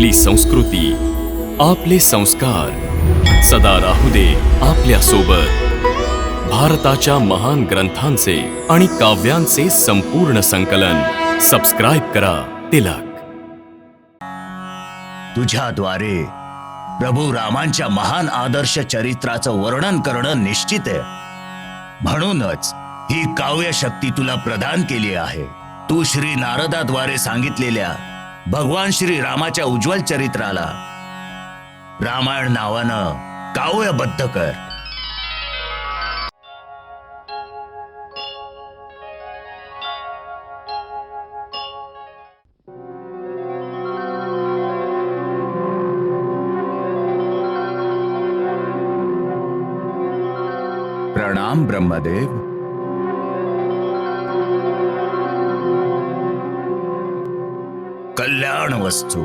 आपली संस्कृती आपले संस्कार. सदा राहू दे आपल्यासोबत भारताच्या महान ग्रंथांचे आणि काव्यांचे संपूर्ण संकलन. सबस्क्राईब करा तिलक. तुझ्याद्वारे प्रभू रामांच्या महान आदर्श चरित्राचं वर्णन करणं निश्चित आहे. म्हणूनच ही काव्य शक्ती तुला प्रदान केली आहे. तू श्री नारदाद्वारे सांगितलेल्या भगवान श्री रामाच्या उज्ज्वल चरित्राला. रामायण नावानं काव्यबद्ध कर. प्रणाम ब्रह्मदेव. कल्याण वस्तू.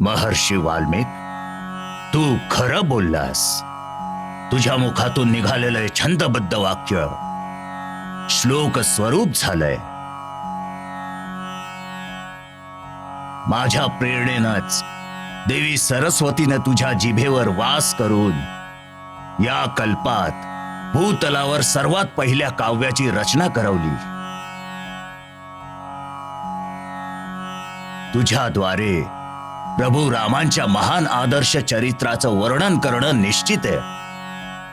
महर्षी वाल्मिक तू खरं बोललास. तुझ्या मुखातून निघालेलं छंदबद्ध वाक्य श्लोक स्वरूप झालंय. माझ्या प्रेरणेनंच देवी सरस्वतीनं तुझ्या जिभेवर वास करून या कल्पात भूतलावर सर्वात पहिल्या काव्याची रचना करवली. तुझ्याद्वारे प्रभू रामांच्या महान आदर्श चरित्राचं वर्णन करणं निश्चित आहे.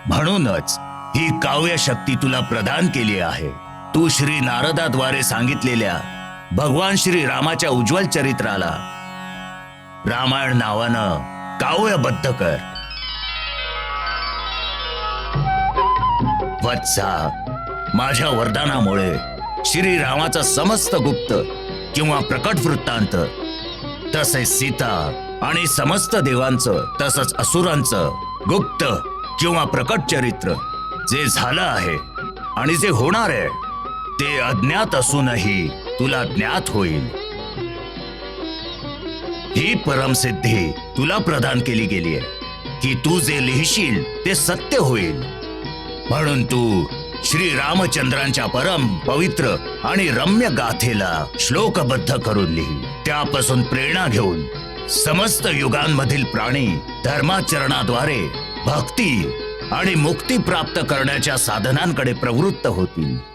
म्हणूनच ही काव्य शक्ती तुला प्रदान केली आहे. तू श्री नारदाद्वारे सांगितलेल्या भगवान श्री रामाच्या उज्ज्वल चरित्राला. रामायण नावानं काव्यबद्ध कर. वत्सा माझ्या वरदानामुळे श्री रामाचा समस्त गुप्त किंवा प्रकट वृत्तांत तसेच सीता आणि समस्त देवांचं तसंच असुरांचं गुप्त किंवा प्रकट चरित्र जे झालं आहे आणि जे होणार आहे ते अज्ञात असूनही तुला ज्ञात होईल. ही परमसिद्धी तुला प्रदान केली गेली आहे की तू जे लिहिशील ते सत्य होईल. म्हणून तू श्री रामचंद्रांच्या परम पवित्र आणि रम्य गाथेला श्लोकबद्ध करून लिही. त्यापासून प्रेरणा घेऊन समस्त युगांमधील प्राणी धर्माचरणाद्वारे भक्ती आणि मुक्ती प्राप्त करण्याच्या साधनांकडे प्रवृत्त होतील.